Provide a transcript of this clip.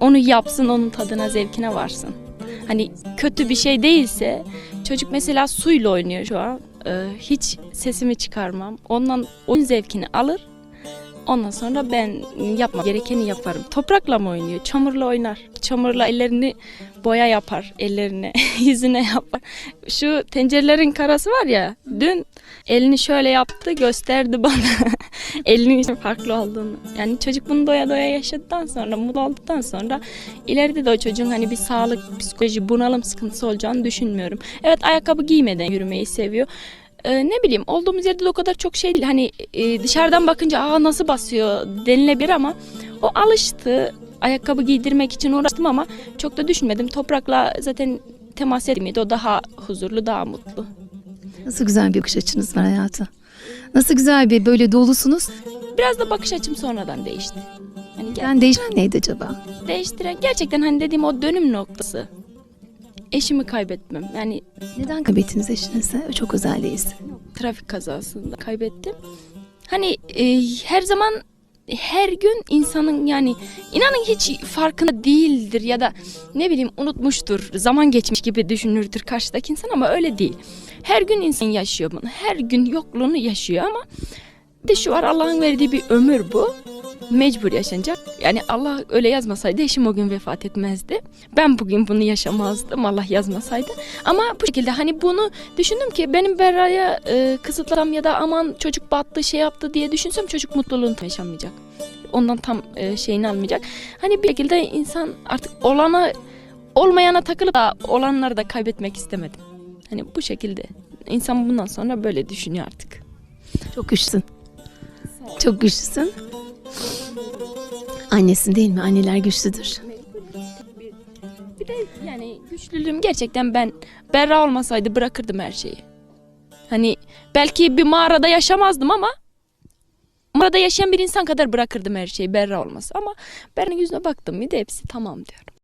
Onu yapsın, onun tadına, zevkine varsın. Hani kötü bir şey değilse çocuk mesela suyla oynuyor şu an. Ee, hiç sesimi çıkarmam. Ondan oyun zevkini alır. Ondan sonra ben yapma gerekeni yaparım. Toprakla mı oynuyor? Çamurla oynar. Çamurla ellerini boya yapar ellerine, yüzüne yapar. Şu tencerelerin karası var ya, dün elini şöyle yaptı, gösterdi bana. Elinin farklı olduğunu. Yani çocuk bunu doya doya yaşadıktan sonra, mutlu olduktan sonra ileride de o çocuğun hani bir sağlık, psikoloji, bunalım sıkıntısı olacağını düşünmüyorum. Evet ayakkabı giymeden yürümeyi seviyor. Ee, ne bileyim olduğumuz yerde de o kadar çok şey değil. Hani e, dışarıdan bakınca aa nasıl basıyor denilebilir ama o alıştı. Ayakkabı giydirmek için uğraştım ama çok da düşünmedim. Toprakla zaten temas etmedi. O daha huzurlu, daha mutlu. Nasıl güzel bir bakış açınız var hayata. Nasıl güzel bir böyle dolusunuz. Biraz da bakış açım sonradan değişti. Hani gel- Yani değişen neydi acaba? değiştiren gerçekten hani dediğim o dönüm noktası. Eşimi kaybetmem. Yani Neden kaybettiniz eşinizi? Çok özel değilse. trafik kazasında kaybettim. Hani e, her zaman her gün insanın yani inanın hiç farkında değildir ya da ne bileyim unutmuştur, zaman geçmiş gibi düşünürdür karşıdaki insan ama öyle değil. Her gün insan yaşıyor bunu. Her gün yokluğunu yaşıyor ama bir de şu var Allah'ın verdiği bir ömür bu. Mecbur yaşanacak. Yani Allah öyle yazmasaydı eşim o gün vefat etmezdi. Ben bugün bunu yaşamazdım Allah yazmasaydı. Ama bu şekilde hani bunu düşündüm ki benim Berra'ya e, kısıtlasam ya da aman çocuk battı şey yaptı diye düşünsem çocuk mutluluğunu yaşamayacak. Ondan tam e, şeyini almayacak. Hani bir şekilde insan artık olana olmayana takılıp da olanları da kaybetmek istemedim. Hani bu şekilde insan bundan sonra böyle düşünüyor artık. Çok güçlüsün. Çok güçlüsün. Annesin değil mi? Anneler güçlüdür. Bir de yani güçlülüğüm gerçekten ben Berra olmasaydı bırakırdım her şeyi. Hani belki bir mağarada yaşamazdım ama mağarada yaşayan bir insan kadar bırakırdım her şeyi Berra olmasa ama Berra'nın yüzüne baktım bir de hepsi tamam diyorum.